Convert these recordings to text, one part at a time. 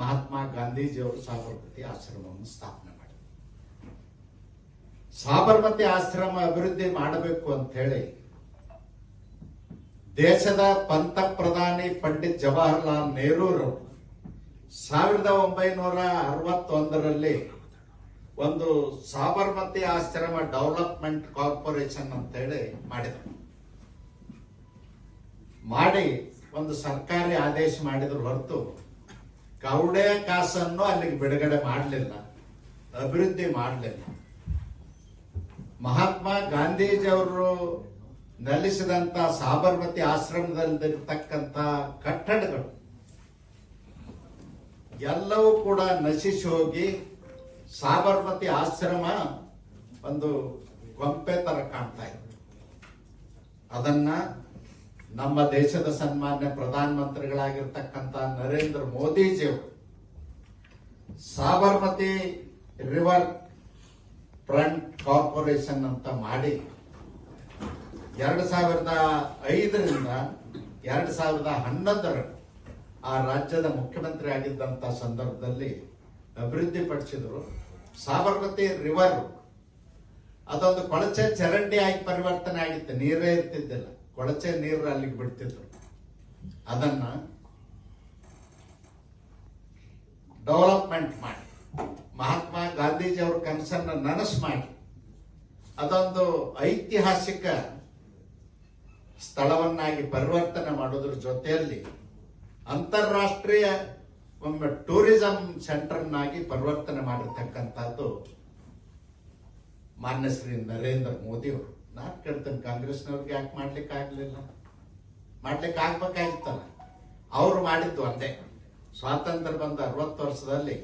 ಮಹಾತ್ಮ ಗಾಂಧೀಜಿಯವರು ಸಾಬರಮತಿ ಆಶ್ರಮವನ್ನು ಸ್ಥಾಪನೆ ಮಾಡಿದರು. ಸಾಬರಮತಿ ಆಶ್ರಮ ಅಭಿವೃದ್ಧಿ ಮಾಡಬೇಕು ಅಂತ ಹೇಳಿ ದೇಶದ ಪಂತ ಪ್ರಧಾನಿ ಪಂಡಿತ್ ಜವಾಹರ್ಲಾಲ್ ನೆಹರೂರು ಸಾವಿರದ ಒಂಬೈನೂರ ಅರವತ್ತೊಂದರಲ್ಲಿ ಒಂದು ಸಾಬರಮತಿ ಆಶ್ರಮ ಡೆವಲಪ್ಮೆಂಟ್ ಕಾರ್ಪೊರೇಷನ್ ಅಂತ ಹೇಳಿ ಮಾಡಿದರು. ಮಾಡಿ ಒಂದು ಸರ್ಕಾರಿ ಆದೇಶ ಮಾಡಿದ್ರು ಹೊರತು ಕೌಡೆ ಕಾಸನ್ನು ಅಲ್ಲಿಗೆ ಬಿಡುಗಡೆ ಮಾಡಲಿಲ್ಲ, ಅಭಿವೃದ್ಧಿ ಮಾಡಲಿಲ್ಲ. ಮಹಾತ್ಮ ಗಾಂಧೀಜಿಯವರು ನೆಲೆಸಿದಂತ ಸಾಬರ್ಮತಿ ಆಶ್ರಮದಲ್ಲಿರ್ತಕ್ಕಂಥ ಕಟ್ಟಡಗಳು, ಎಲ್ಲವೂ ಕೂಡ ನಶಿಸಿ ಹೋಗಿ ಸಾಬರ್ಮತಿ ಆಶ್ರಮ ಒಂದು ಗೊಂಪೆ ತರ ಕಾಣ್ತಾ ಇತ್ತು ಅದನ್ನ ನಮ್ಮ ದೇಶದ ಸನ್ಮಾನ್ಯ ಪ್ರಧಾನ ಮಂತ್ರಿಗಳಾಗಿರ್ತಕ್ಕಂಥ ನರೇಂದ್ರ ಮೋದಿಜಿಯವರು ಸಾಬರ್ಮತಿ ರಿವರ್ ಫ್ರಂಟ್ ಕಾರ್ಪೊರೇಷನ್ ಅಂತ ಮಾಡಿ ಎರಡು ಸಾವಿರದ ಐದರಿಂದ ಎರಡು ಸಾವಿರದ ಹನ್ನೊಂದರ ಆ ರಾಜ್ಯದ ಮುಖ್ಯಮಂತ್ರಿ ಆಗಿದ್ದಂತ ಸಂದರ್ಭದಲ್ಲಿ ಅಭಿವೃದ್ಧಿಪಡಿಸಿದರು ಸಾಬರಮತಿ ರಿವರ್ ಅದೊಂದು ಕೊಳಚೆ ಚರಂಡಿ ಆಗಿ ಪರಿವರ್ತನೆ ಆಗಿತ್ತು. ನೀರೇ ಇರ್ತಿದ್ದಿಲ್ಲ. ಕೊಳಚೆ ನೀರು ಅಲ್ಲಿಗೆ ಬಿಡ್ತಿದ್ರು. ಅದನ್ನ ಡೆವಲಪ್ಮೆಂಟ್ ಮಾಡಿ, ಮಹಾತ್ಮ ಗಾಂಧೀಜಿ ಅವ್ರ ಕನಸನ್ನ ನನಸು ಮಾಡಿ, ಅದೊಂದು ಐತಿಹಾಸಿಕ ಸ್ಥಳವನ್ನಾಗಿ ಪರಿವರ್ತನೆ ಮಾಡೋದ್ರ ಜೊತೆಯಲ್ಲಿ ಅಂತಾರಾಷ್ಟ್ರೀಯ ಒಮ್ಮೆ ಟೂರಿಸಂ ಸೆಂಟರ್ನಾಗಿ ಪರಿವರ್ತನೆ ಮಾಡಿರ್ತಕ್ಕಂಥದ್ದು ಮಾನ್ಯ ಶ್ರೀ ನರೇಂದ್ರ ಮೋದಿ ಅವರು ನಾನು ಕೇಳ್ತೇನೆ ಕಾಂಗ್ರೆಸ್ನವ್ರಿಗೆ ಯಾಕೆ ಮಾಡ್ಲಿಕ್ಕೆ ಆಗ್ಲಿಲ್ಲ? ಮಾಡ್ಲಿಕ್ಕೆ ಆಗ್ಬೇಕಾಗಿತ್ತಲ್ಲ. ಅವ್ರು ಮಾಡಿದ್ದು ಒಂದೇ ಸ್ವಾತಂತ್ರ್ಯ ಬಂದ ಅರವತ್ತು ವರ್ಷದಲ್ಲಿ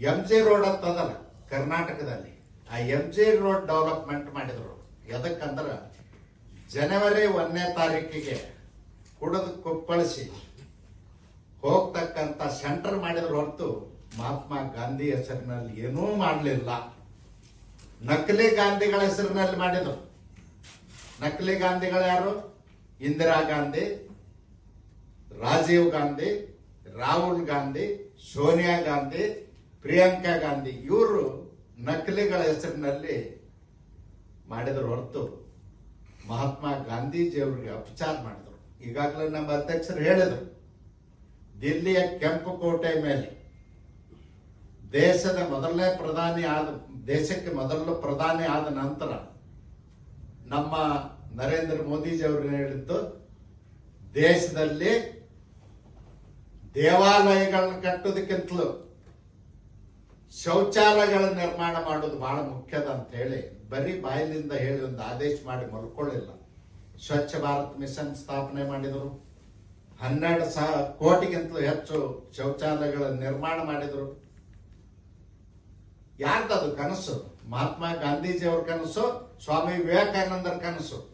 ಎಂ ಜಿ ರೋಡ್ ಅಂತದಲ್ಲ ಕರ್ನಾಟಕದಲ್ಲಿ. ಆ ಎಂ ಜಿ ರೋಡ್ ಡೆವಲಪ್ಮೆಂಟ್ ಮಾಡಿದ್ರು. ಎದಕ್ಕಂದ್ರ ಜನವರಿ ಒಂದನೇ ತಾರೀಕಿಗೆ ಕುಡಿದು ಕುಪ್ಪಳಿಸಿ ಹೋಗ್ತಕ್ಕಂಥ ಸೆಂಟರ್ ಮಾಡಿದ್ರು ಹೊರತು ಮಹಾತ್ಮ ಗಾಂಧಿ ಹೆಸರಿನಲ್ಲಿ ಏನೂ ಮಾಡಲಿಲ್ಲ. ನಕಲಿ ಗಾಂಧಿಗಳ ಹೆಸರಿನಲ್ಲಿ ಮಾಡಿದರು. ನಕಲಿ ಗಾಂಧಿಗಳು ಯಾರು? ಇಂದಿರಾ ಗಾಂಧಿ, ರಾಜೀವ್ ಗಾಂಧಿ, ರಾಹುಲ್ ಗಾಂಧಿ, ಸೋನಿಯಾ ಗಾಂಧಿ, ಪ್ರಿಯಾಂಕಾ ಗಾಂಧಿ, ಇವರು ನಕಲಿಗಳ ಹೆಸರಿನಲ್ಲಿ ಮಾಡಿದ್ರು ಹೊರತು ಮಹಾತ್ಮ ಗಾಂಧೀಜಿ ಅವರಿಗೆ ಅಪಚಾರ ಮಾಡಿದರು. ಈಗಾಗಲೇ ನಮ್ಮ ಅಧ್ಯಕ್ಷರು ಹೇಳಿದರು, ದಿಲ್ಲಿಯ ಕೆಂಪು ಕೋಟೆ ಮೇಲೆ ದೇಶದ ಮೊದಲನೇ ಪ್ರಧಾನಿ ಆದ, ದೇಶಕ್ಕೆ ಮೊದಲ ಪ್ರಧಾನಿ ಆದ ನಂತರ ನಮ್ಮ ನರೇಂದ್ರ ಮೋದಿಜಿ ಅವರು ಹೇಳಿದ್ದು, ದೇಶದಲ್ಲಿ ದೇವಾಲಯಗಳನ್ನ ಕಟ್ಟೋದಕ್ಕಿಂತಲೂ ಶೌಚಾಲಯಗಳ ನಿರ್ಮಾಣ ಮಾಡೋದು ಬಹಳ ಮುಖ್ಯದ ಅಂತ ಹೇಳಿ, ಬರೀ ಬಾಯಿಲಿಂದ ಹೇಳಿ ಒಂದು ಆದೇಶ ಮಾಡಿ ಮಲ್ಕೊಳ್ಳಿಲ್ಲ. ಸ್ವಚ್ಛ ಭಾರತ್ ಮಿಷನ್ ಸ್ಥಾಪನೆ ಮಾಡಿದರು. ಹನ್ನೆರಡು ಸಾವಿರ ಕೋಟಿಗಿಂತಲೂ ಹೆಚ್ಚು ಶೌಚಾಲಯಗಳ ನಿರ್ಮಾಣ ಮಾಡಿದರು. ಯಾರ್ದದು ಕನಸು? ಮಹಾತ್ಮ ಗಾಂಧೀಜಿ ಅವ್ರ ಕನಸು ಸ್ವಾಮಿ ವಿವೇಕಾನಂದರ ಕನಸು.